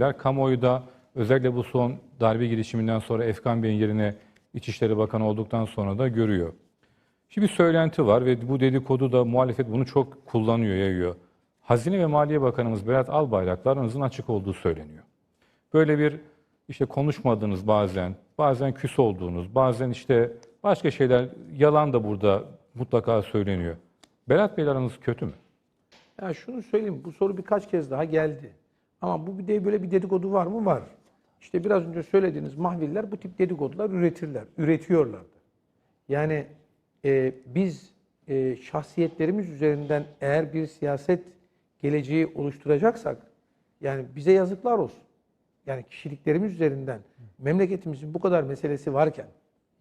Kamuoyu da özellikle bu son darbe girişiminden sonra Efkan Bey'in yerine İçişleri Bakanı olduktan sonra da görüyor. Şimdi bir söylenti var ve bu dedikodu da muhalefet bunu çok kullanıyor, yayıyor. Hazine ve Maliye Bakanımız Berat Albayrak'la aranızın açık olduğu söyleniyor. Böyle bir işte konuşmadığınız bazen, bazen küs olduğunuz, bazen işte başka şeyler, yalan da burada mutlaka söyleniyor. Berat Bey'le aranız kötü mü? Ya şunu söyleyeyim, bu soru birkaç kez daha geldi. Ama bu bir de böyle bir dedikodu var mı? Var. İşte biraz önce söylediğiniz mahviller bu tip dedikodular üretirler, üretiyorlar da. Yani e, biz e, şahsiyetlerimiz üzerinden eğer bir siyaset geleceği oluşturacaksak, yani bize yazıklar olsun. Yani kişiliklerimiz üzerinden memleketimizin bu kadar meselesi varken,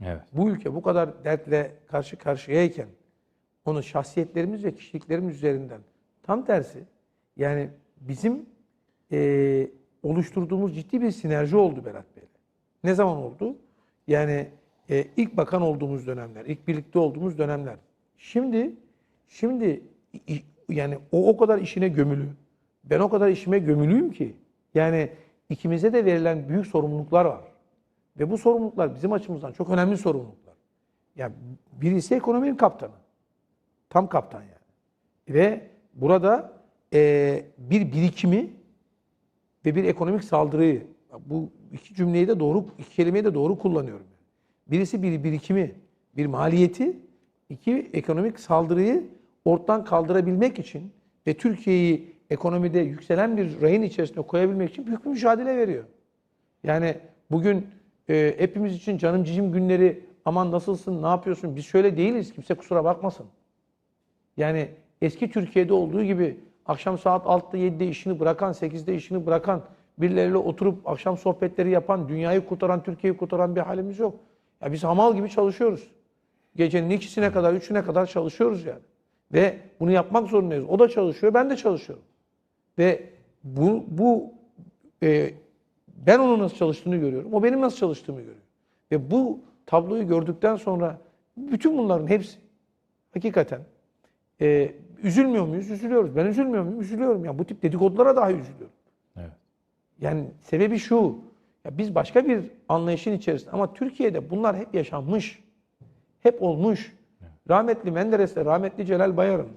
Evet. bu ülke bu kadar dertle karşı karşıyayken onu şahsiyetlerimiz ve kişiliklerimiz üzerinden tam tersi yani bizim eee, oluşturduğumuz ciddi bir sinerji oldu Berat Bey'le. Ne zaman oldu? Yani eee, ilk bakan olduğumuz dönemler, ilk birlikte olduğumuz dönemler. Şimdi şimdi yani o o kadar işine gömülü. Ben o kadar işime gömülüyüm ki yani ikimize de verilen büyük sorumluluklar var. Ve bu sorumluluklar bizim açımızdan çok önemli sorumluluklar. Yani birisi ekonominin kaptanı. Tam kaptan yani. Ve burada eee, bir birikimi ve bir ekonomik saldırıyı, bu iki cümleyi de doğru, iki kelimeyi de doğru kullanıyorum. Birisi bir birikimi, bir maliyeti, iki ekonomik saldırıyı ortadan kaldırabilmek için ve Türkiye'yi ekonomide yükselen bir rayın içerisine koyabilmek için büyük bir mücadele veriyor. Yani bugün e, hepimiz için canım cicim günleri aman nasılsın, ne yapıyorsun? Biz şöyle değiliz. Kimse kusura bakmasın. Yani eski Türkiye'de olduğu gibi akşam saat 6'da 7'de işini bırakan, 8'de işini bırakan, birileriyle oturup akşam sohbetleri yapan, dünyayı kurtaran, Türkiye'yi kurtaran bir halimiz yok. Ya biz hamal gibi çalışıyoruz. Gecenin ikisine kadar, üçüne kadar çalışıyoruz yani. Ve bunu yapmak zorundayız. O da çalışıyor, ben de çalışıyorum. Ve bu, bu e, ben onun nasıl çalıştığını görüyorum. O benim nasıl çalıştığımı görüyor. Ve bu tabloyu gördükten sonra bütün bunların hepsi hakikaten e, üzülmüyor muyuz? Üzülüyoruz. Ben üzülmüyor muyum? Üzülüyorum. Ya bu tip dedikodulara dahi üzülüyorum. Evet. Yani sebebi şu. Ya biz başka bir anlayışın içerisinde ama Türkiye'de bunlar hep yaşanmış. Hep olmuş. Rahmetli Menderes'le rahmetli Celal Bayar'ın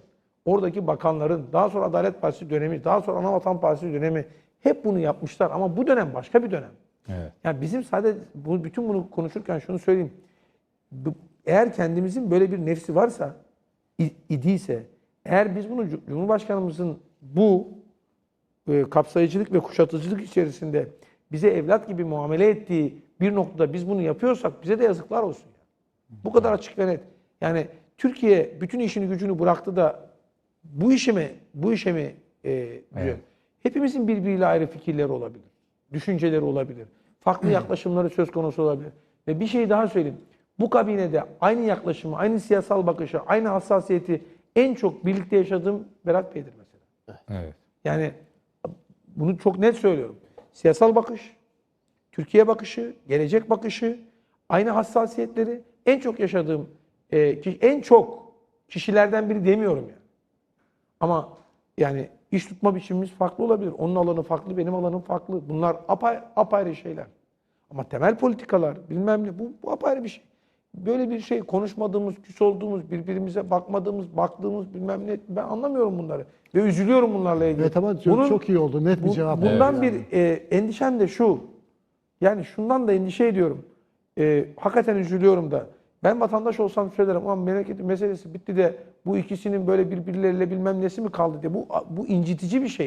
oradaki bakanların daha sonra Adalet Partisi dönemi, daha sonra Anavatan Partisi dönemi hep bunu yapmışlar ama bu dönem başka bir dönem. Evet. Yani bizim sadece bu bütün bunu konuşurken şunu söyleyeyim. Bu- Eğer kendimizin böyle bir nefsi varsa idiyse eğer biz bunu Cu- Cumhurbaşkanımızın bu e, kapsayıcılık ve kuşatıcılık içerisinde bize evlat gibi muamele ettiği bir noktada biz bunu yapıyorsak bize de yazıklar olsun. Yani. Bu kadar açık ve net. Yani Türkiye bütün işini gücünü bıraktı da bu işe mi bu işe mi e, diyor? Hepimizin birbiriyle ayrı fikirleri olabilir. Düşünceleri olabilir. Farklı yaklaşımları söz konusu olabilir. Ve bir şey daha söyleyeyim. Bu kabinede aynı yaklaşımı, aynı siyasal bakışı, aynı hassasiyeti en çok birlikte yaşadığım Berat Bey'dir mesela. Evet. Yani bunu çok net söylüyorum. Siyasal bakış, Türkiye bakışı, gelecek bakışı, aynı hassasiyetleri en çok yaşadığım, e, en çok kişilerden biri demiyorum yani. Ama yani iş tutma biçimimiz farklı olabilir. Onun alanı farklı, benim alanım farklı. Bunlar apay, apayrı şeyler. Ama temel politikalar bilmem ne bu, bu apayrı bir şey. Böyle bir şey konuşmadığımız, küs olduğumuz, birbirimize bakmadığımız, baktığımız bilmem ne ben anlamıyorum bunları. Ve üzülüyorum bunlarla ilgili. Evet ama çok, çok iyi oldu. Net bir Bu- cevap. Bundan oldu bir yani. e, endişem de şu. Yani şundan da endişe ediyorum. E, hakikaten üzülüyorum da. Ben vatandaş olsam söylerim ama memleketin meselesi bitti de bu ikisinin böyle birbirleriyle bilmem nesi mi kaldı diye. Bu, bu incitici bir şey.